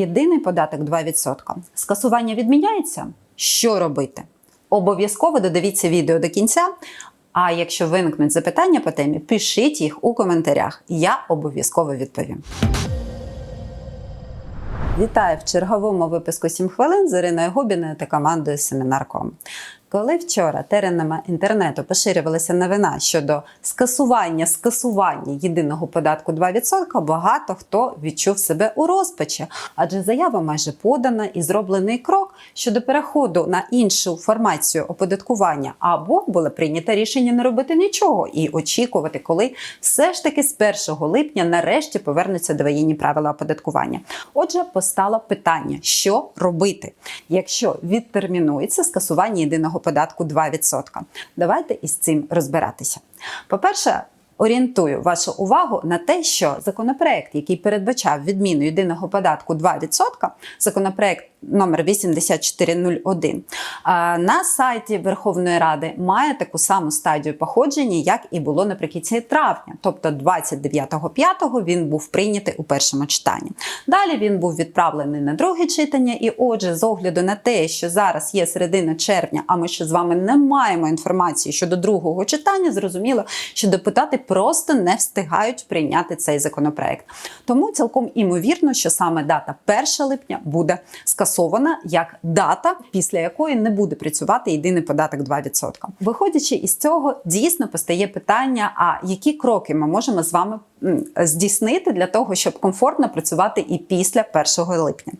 єдиний податок 2%. Скасування відміняється? Що робити? Обов'язково додивіться відео до кінця. А якщо виникнуть запитання по темі, пишіть їх у коментарях. Я обов'язково відповім. Вітаю в черговому випуску «7 хвилин з Іриною Губіною та командою Семінар.ком. Коли вчора теренами інтернету поширювалася новина щодо скасування скасування єдиного податку 2%, багато хто відчув себе у розпачі, адже заява майже подана і зроблений крок щодо переходу на іншу формацію оподаткування, або було прийнято рішення не робити нічого і очікувати, коли все ж таки з 1 липня нарешті повернуться довоєнні правила оподаткування. Отже, постало питання, що робити, якщо відтермінується скасування єдиного податку 2%. Давайте із цим розбиратися. По-перше, орієнтую вашу увагу на те, що законопроект, який передбачав відміну єдиного податку 2%, законопроект номер 8401, на сайті Верховної Ради має таку саму стадію походження, як і було наприкінці травня, тобто 29.05 він був прийнятий у першому читанні. Далі він був відправлений на друге читання, і отже, з огляду на те, що зараз є середина червня, а ми ще з вами не маємо інформації щодо другого читання, зрозуміло, що депутати просто не встигають прийняти цей законопроект. Тому цілком імовірно, що саме дата 1 липня буде скасована як дата, після якої не буде працювати єдиний податок 2%. Виходячи із цього, дійсно постає питання: а які кроки ми можемо з вами здійснити для того, щоб комфортно працювати і після 1 липня?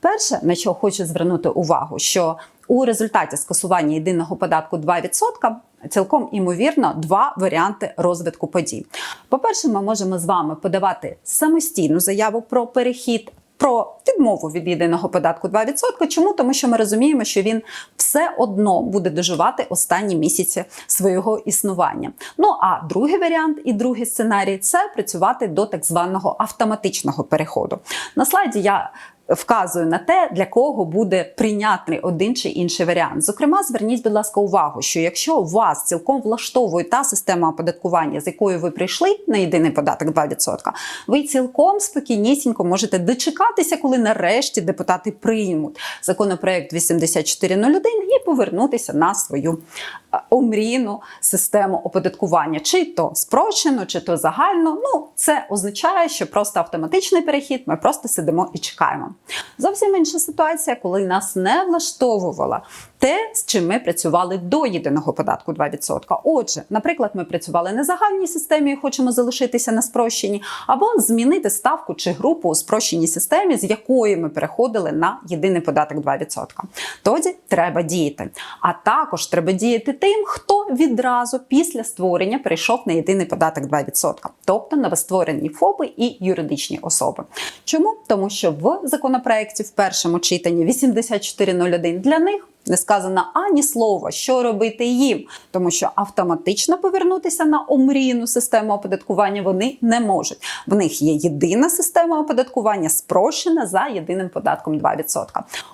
Перше, на що хочу звернути увагу, що у результаті скасування єдиного податку 2% цілком імовірно два варіанти розвитку подій. По-перше, ми можемо з вами подавати самостійну заяву про перехід. Про відмову від єдиного податку 2%. Чому? Тому що ми розуміємо, що він все одно буде доживати останні місяці свого існування. Ну а другий варіант і другий сценарій це працювати до так званого автоматичного переходу. На слайді я вказую на те, для кого буде прийнятний один чи інший варіант. Зокрема, зверніть, будь ласка, увагу, що якщо вас цілком влаштовує та система оподаткування, з якою ви прийшли на єдиний податок 2%, ви цілком спокійнісінько можете дочекатися, коли нарешті депутати приймуть законопроект 8401 і повернутися на свою е, омрійну систему оподаткування, чи то спрощено, чи то загально. Ну, це означає, що просто автоматичний перехід, ми просто сидимо і чекаємо. Зовсім інша ситуація, коли нас не влаштовувала те, з чим ми працювали до єдиного податку 2%. Отже, наприклад, ми працювали на загальній системі і хочемо залишитися на спрощенні, або змінити ставку чи групу у спрощеній системі, з якої ми переходили на єдиний податок 2%. Тоді треба діяти. А також треба діяти тим, хто відразу після створення перейшов на єдиний податок 2%, тобто новостворені ФОПи і юридичні особи. Чому? Тому що в законопроекті в першому читанні 8401 для них не сказано ані слова, що робити їм, тому що автоматично повернутися на омрійну систему оподаткування вони не можуть. В них є єдина система оподаткування, спрощена за єдиним податком 2%.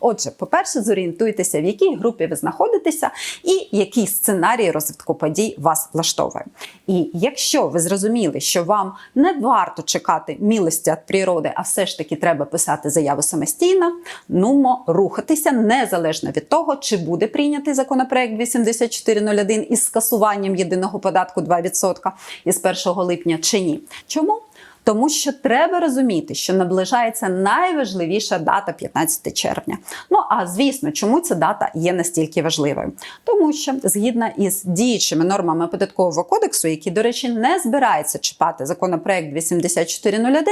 Отже, по-перше, зорієнтуйтеся, в якій групі ви знаходитеся, і який сценарій розвитку подій вас влаштовує. І якщо ви зрозуміли, що вам не варто чекати милості від природи, а все ж таки треба писати заяву самостійно, нумо рухатися незалежно від того, чи буде прийнятий законопроект 8401 із скасуванням єдиного податку 2% із 1 липня чи ні. Чому? Тому що треба розуміти, що наближається найважливіша дата 15 червня. Ну а звісно, чому ця дата є настільки важливою? Тому що згідно із діючими нормами податкового кодексу, які, до речі, не збирається чіпати законопроект 8401,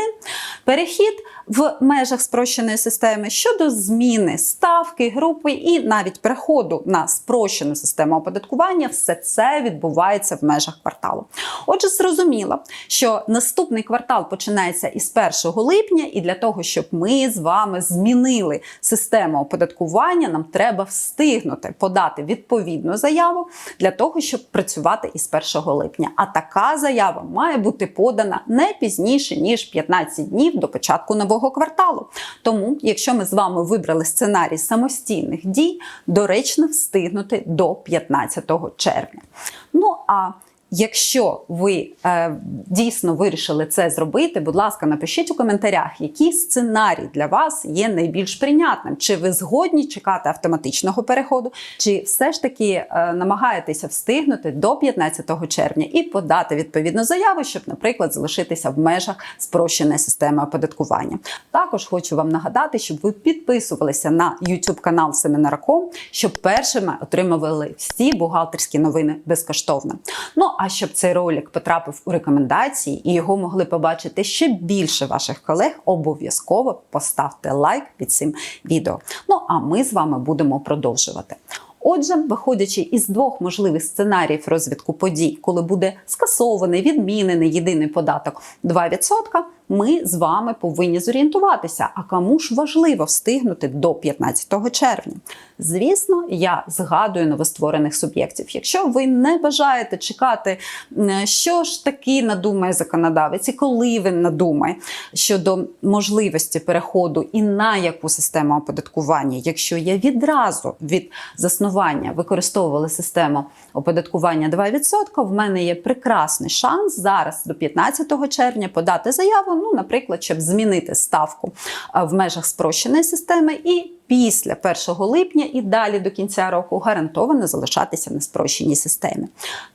перехід в межах спрощеної системи щодо зміни ставки, групи і навіть переходу на спрощену систему оподаткування, все це відбувається в межах кварталу. Отже, зрозуміло, що наступний квартал починається із 1 липня, і для того, щоб ми з вами змінили систему оподаткування, нам треба встигнути подати відповідну заяву для того, щоб працювати із 1 липня. А така заява має бути подана не пізніше ніж 15 днів до початку нового кварталу. Тому, якщо ми з вами вибрали сценарій самостійних дій, доречно встигнути до 15 червня. Ну а якщо ви е, дійсно вирішили це зробити, будь ласка, напишіть у коментарях, який сценарій для вас є найбільш прийнятним. Чи ви згодні чекати автоматичного переходу, чи все ж таки е, намагаєтеся встигнути до 15 червня і подати відповідну заяву, щоб, наприклад, залишитися в межах спрощеної системи оподаткування. Також хочу вам нагадати, щоб ви підписувалися на YouTube канал Семінарком, щоб першими отримували всі бухгалтерські новини безкоштовно. Ну а щоб цей ролик потрапив у рекомендації і його могли побачити ще більше ваших колег, обов'язково поставте лайк під цим відео. Ну а ми з вами будемо продовжувати. Отже, виходячи із двох можливих сценаріїв розвитку подій, коли буде скасований, відмінений єдиний податок 2%, ми з вами повинні зорієнтуватися, а кому ж важливо встигнути до 15 червня. Звісно, я згадую новостворених суб'єктів. Якщо ви не бажаєте чекати, що ж таки надумає законодавець, і коли він надумає щодо можливості переходу і на яку систему оподаткування, якщо я відразу від заснування використовувала систему оподаткування 2%, в мене є прекрасний шанс зараз до 15 червня подати заяву, ну, наприклад, щоб змінити ставку в межах спрощеної системи і після 1 липня і далі до кінця року гарантовано залишатися на спрощеній системі.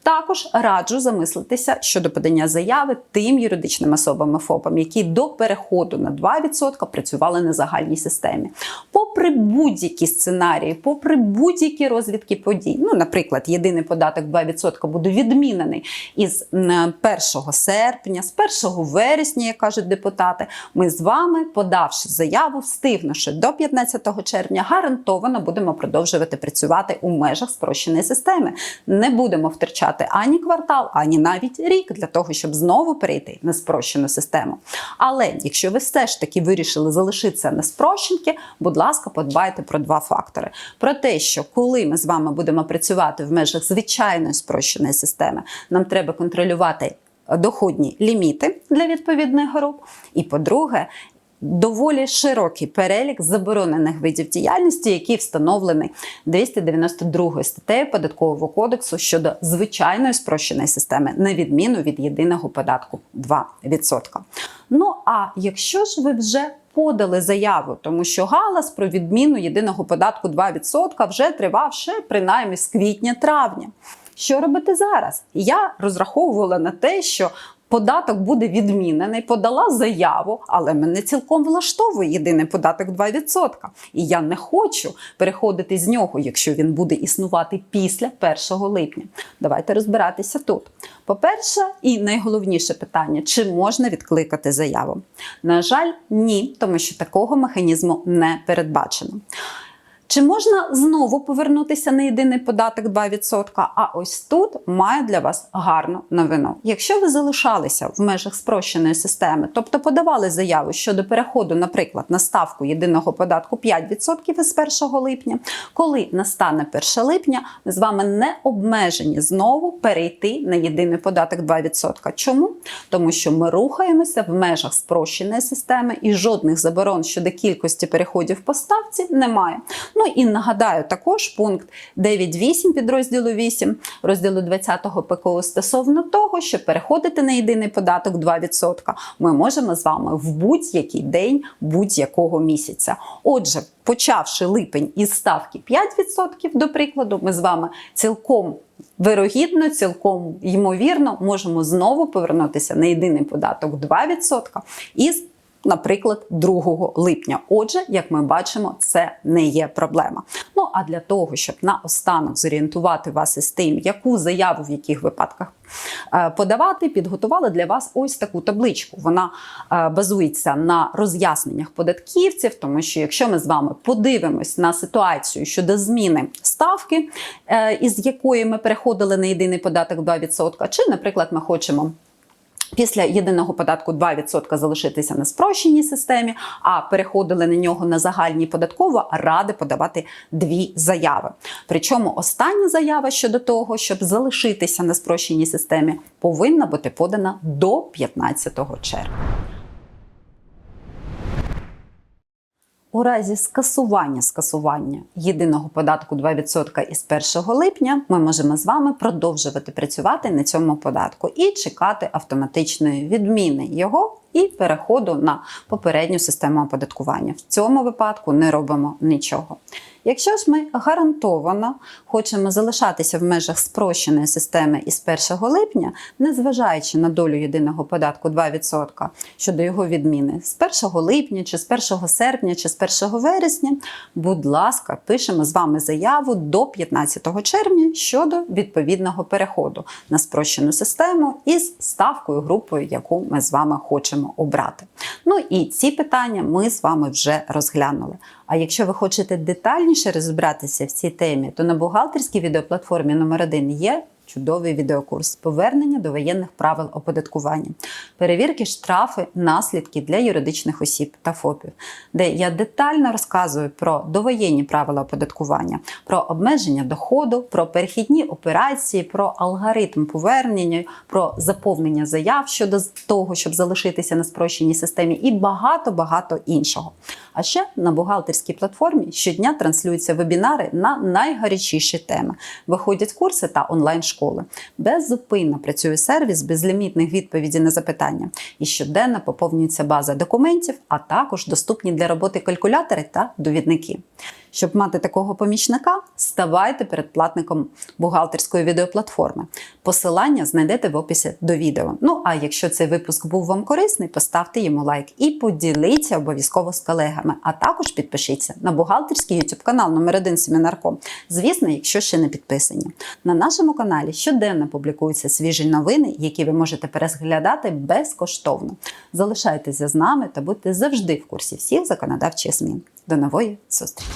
Також раджу замислитися щодо подання заяви тим юридичним особам і ФОПам, які до переходу на 2% працювали на загальній системі. Попри будь-які сценарії, попри будь-які розвідки подій, ну, наприклад, єдиний податок 2% буде відмінений із 1 серпня, з 1 вересня, як кажуть депутати, ми з вами, подавши заяву, встигнувши до 15 червня, гарантовано будемо продовжувати працювати у межах спрощеної системи. Не будемо втрачати ані квартал, ані навіть рік для того, щоб знову перейти на спрощену систему. Але якщо ви все ж таки вирішили залишитися на спрощенки, будь ласка, подбайте про два фактори: про те, що коли ми з вами будемо працювати в межах звичайної спрощеної системи, нам треба контролювати доходні ліміти для відповідних груп. І по-друге, доволі широкий перелік заборонених видів діяльності, який встановлений 292 статтею податкового кодексу щодо звичайної спрощеної системи, на відміну від єдиного податку 2%. Ну а якщо ж ви вже подали заяву, тому що галас про відміну єдиного податку 2% вже тривав ще принаймні з квітня-травня. Що робити зараз? Я розраховувала на те, що податок буде відмінений, подала заяву, але мене цілком влаштовує єдиний податок 2%. І я не хочу переходити з нього, якщо він буде існувати після 1 липня. Давайте розбиратися тут. По-перше, і найголовніше питання: чи можна відкликати заяву? На жаль, ні, тому що такого механізму не передбачено. Чи можна знову повернутися на єдиний податок 2%? А ось тут маю для вас гарну новину. Якщо ви залишалися в межах спрощеної системи, тобто подавали заяву щодо переходу, наприклад, на ставку єдиного податку 5% із 1 липня, коли настане 1 липня, ми з вами не обмежені знову перейти на єдиний податок 2%. Чому? Тому що ми рухаємося в межах спрощеної системи і жодних заборон щодо кількості переходів по ставці немає. Ну і нагадаю також пункт 9.8 підрозділу 8 розділу 20 ПКО стосовно того, що переходити на єдиний податок 2% ми можемо з вами в будь-який день будь-якого місяця. Отже, почавши липень із ставки 5%, до прикладу, ми з вами цілком. Вирогідно, цілком ймовірно, можемо знову повернутися на єдиний податок 2% із наприклад, 2 липня. Отже, як ми бачимо, це не є проблема. Ну а для того, щоб наостанок зорієнтувати вас із тим, яку заяву в яких випадках е, подавати, підготували для вас ось таку табличку. Вона е, базується на роз'ясненнях податківців, тому що якщо ми з вами подивимось на ситуацію щодо зміни ставки, е, із якої ми переходили на єдиний податок 2%, чи, наприклад, ми хочемо. Після єдиного податку 2% залишитися на спрощеній системі, а переходили на нього на загальні податково, ради подавати дві заяви. Причому остання заява щодо того, щоб залишитися на спрощеній системі, повинна бути подана до 15 червня. У разі скасування скасування єдиного податку 2% із 1 липня ми можемо з вами продовжувати працювати на цьому податку і чекати автоматичної відміни його і переходу на попередню систему оподаткування. В цьому випадку не робимо нічого. Якщо ж ми гарантовано хочемо залишатися в межах спрощеної системи із 1 липня, незважаючи на долю єдиного податку 2% щодо його відміни з 1 липня, чи з 1 серпня, чи з 1 вересня, будь ласка, пишемо з вами заяву до 15 червня щодо відповідного переходу на спрощену систему із ставкою групою, яку ми з вами хочемо обрати. Ну і ці питання ми з вами вже розглянули. А якщо ви хочете детальніше розібратися в цій темі, то на бухгалтерській відеоплатформі номер 1 є чудовий відеокурс повернення до воєнних правил оподаткування, перевірки, штрафи, наслідки для юридичних осіб та ФОПів, де я детально розказую про довоєнні правила оподаткування, про обмеження доходу, про перехідні операції, про алгоритм повернення, про заповнення заяв щодо того, щоб залишитися на спрощеній системі, і багато багато іншого. А ще на бухгалтерській платформі щодня транслюються вебінари на найгарячіші теми. Виходять курси та онлайн-школи. Беззупинно працює сервіс безлімітних відповідей на запитання. І щоденно поповнюється база документів, а також доступні для роботи калькулятори та довідники. Щоб мати такого помічника, ставайте передплатником бухгалтерської відеоплатформи. Посилання знайдете в описі до відео. Ну а якщо цей випуск був вам корисний, поставте йому лайк і поділіться обов'язково з колегами. А також підпишіться на бухгалтерський YouTube канал номер 1 Семінарком. Звісно, якщо ще не підписані. На нашому каналі щоденно публікуються свіжі новини, які ви можете переглядати безкоштовно. Залишайтеся з нами та будьте завжди в курсі всіх законодавчих змін. До нової зустрічі!